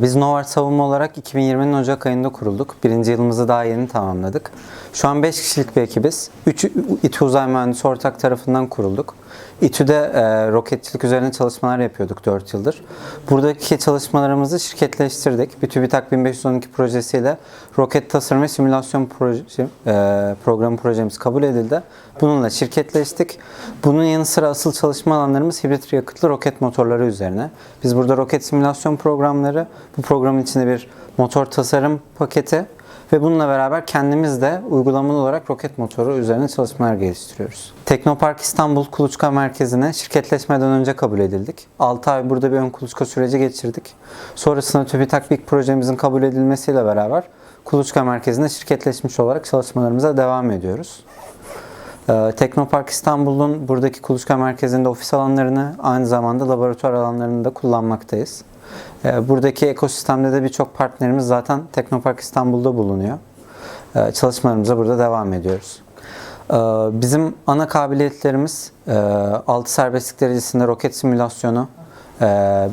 Biz Novart Savunma olarak 2020'nin Ocak ayında kurulduk. Birinci yılımızı daha yeni tamamladık. Şu an 5 kişilik bir ekibiz. 3 İTÜ Uzay Mühendisi Ortak tarafından kurulduk. İTÜ'de e, roketçilik üzerine çalışmalar yapıyorduk 4 yıldır. Buradaki çalışmalarımızı şirketleştirdik. Bir TÜBİTAK 1512 projesiyle roket tasarım simülasyon proje, e, programı projemiz kabul edildi. Bununla şirketleştik. Bunun yanı sıra asıl çalışma alanlarımız hibrit yakıtlı roket motorları üzerine. Biz burada roket simülasyon programları, bu programın içinde bir motor tasarım paketi ve bununla beraber kendimiz de uygulamalı olarak roket motoru üzerine çalışmalar geliştiriyoruz. Teknopark İstanbul Kuluçka Merkezi'ne şirketleşmeden önce kabul edildik. 6 ay burada bir ön kuluçka süreci geçirdik. Sonrasında TÜBİTAK BİK projemizin kabul edilmesiyle beraber Kuluçka Merkezi'nde şirketleşmiş olarak çalışmalarımıza devam ediyoruz. Ee, Teknopark İstanbul'un buradaki kuluçka merkezinde ofis alanlarını aynı zamanda laboratuvar alanlarını da kullanmaktayız. Ee, Buradaki ekosistemde de birçok partnerimiz zaten Teknopark İstanbul'da bulunuyor. Ee, Çalışmalarımıza burada devam ediyoruz. Ee, Bizim ana kabiliyetlerimiz 6 serbestlik derecesinde roket simülasyonu, e,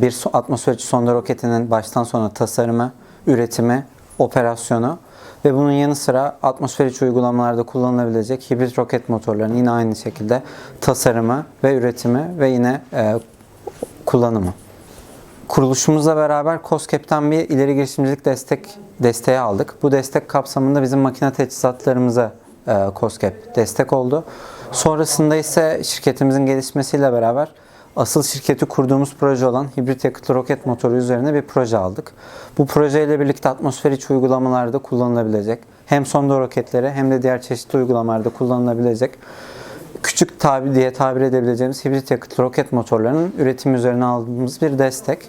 bir atmosfer içi sonda roketinin baştan sona tasarımı, üretimi, operasyonu ve bunun yanı sıra atmosfer içi uygulamalarda kullanılabilecek hibrit roket motorlarının yine aynı şekilde tasarımı ve üretimi ve yine e, kullanımı. Kuruluşumuzla beraber COSCAP'ten bir ileri girişimcilik destek desteği aldık. Bu destek kapsamında bizim makine teçhizatlarımıza e, COSCAP destek oldu. Sonrasında ise şirketimizin gelişmesiyle beraber asıl şirketi kurduğumuz proje olan hibrit yakıtlı roket motoru üzerine bir proje aldık. Bu projeyle birlikte atmosfer içi uygulamalarda kullanılabilecek hem sonda roketleri hem de diğer çeşitli uygulamalarda kullanılabilecek küçük tabi diye tabir edebileceğimiz hibrit yakıtlı roket motorlarının üretimi üzerine aldığımız bir destek.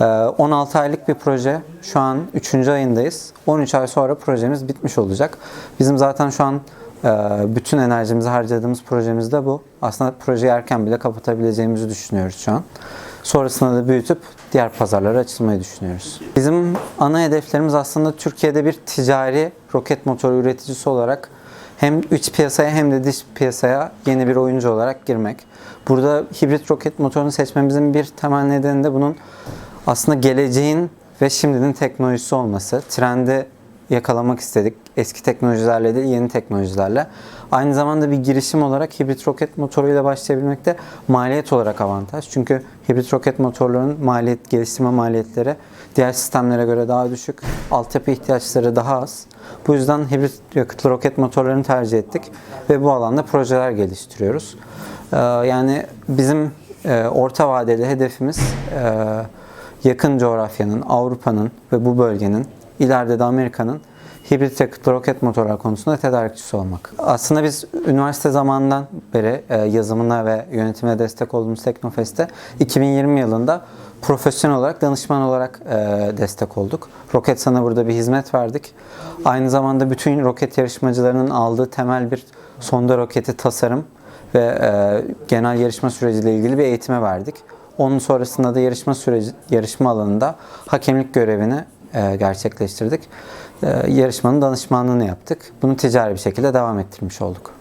Ee, 16 aylık bir proje. Şu an 3. ayındayız. 13 ay sonra projemiz bitmiş olacak. Bizim zaten şu an e, bütün enerjimizi harcadığımız projemiz de bu. Aslında projeyi erken bile kapatabileceğimizi düşünüyoruz şu an. Sonrasında da büyütüp diğer pazarlara açılmayı düşünüyoruz. Bizim ana hedeflerimiz aslında Türkiye'de bir ticari roket motoru üreticisi olarak hem iç piyasaya hem de dış piyasaya yeni bir oyuncu olarak girmek. Burada hibrit roket motorunu seçmemizin bir temel nedeni de bunun aslında geleceğin ve şimdinin teknolojisi olması. Trendi yakalamak istedik. Eski teknolojilerle değil, yeni teknolojilerle. Aynı zamanda bir girişim olarak hibrit roket motoruyla başlayabilmek de maliyet olarak avantaj. Çünkü hibrit roket motorlarının maliyet, geliştirme maliyetleri diğer sistemlere göre daha düşük. Altyapı ihtiyaçları daha az. Bu yüzden hibrit yakıtlı roket motorlarını tercih ettik ve bu alanda projeler geliştiriyoruz. Ee, Yani bizim e, orta vadeli hedefimiz e, yakın coğrafyanın, Avrupa'nın ve bu bölgenin, ileride de Amerika'nın hibrit yakıtlı roket motorlar konusunda tedarikçisi olmak. Aslında biz üniversite zamanından beri e, yazımına ve yönetimine destek olduğumuz Teknofest'te 2020 yılında profesyonel olarak, danışman olarak e, destek olduk. Roketsan'a burada bir hizmet verdik. Aynı zamanda bütün roket yarışmacılarının aldığı temel bir sonda roketi tasarım ve e, genel yarışma süreciyle ilgili bir eğitime verdik. Onun sonrasında da yarışma süreci, yarışma alanında hakemlik görevini e, gerçekleştirdik. E, yarışmanın danışmanlığını yaptık. Bunu ticari bir şekilde devam ettirmiş olduk.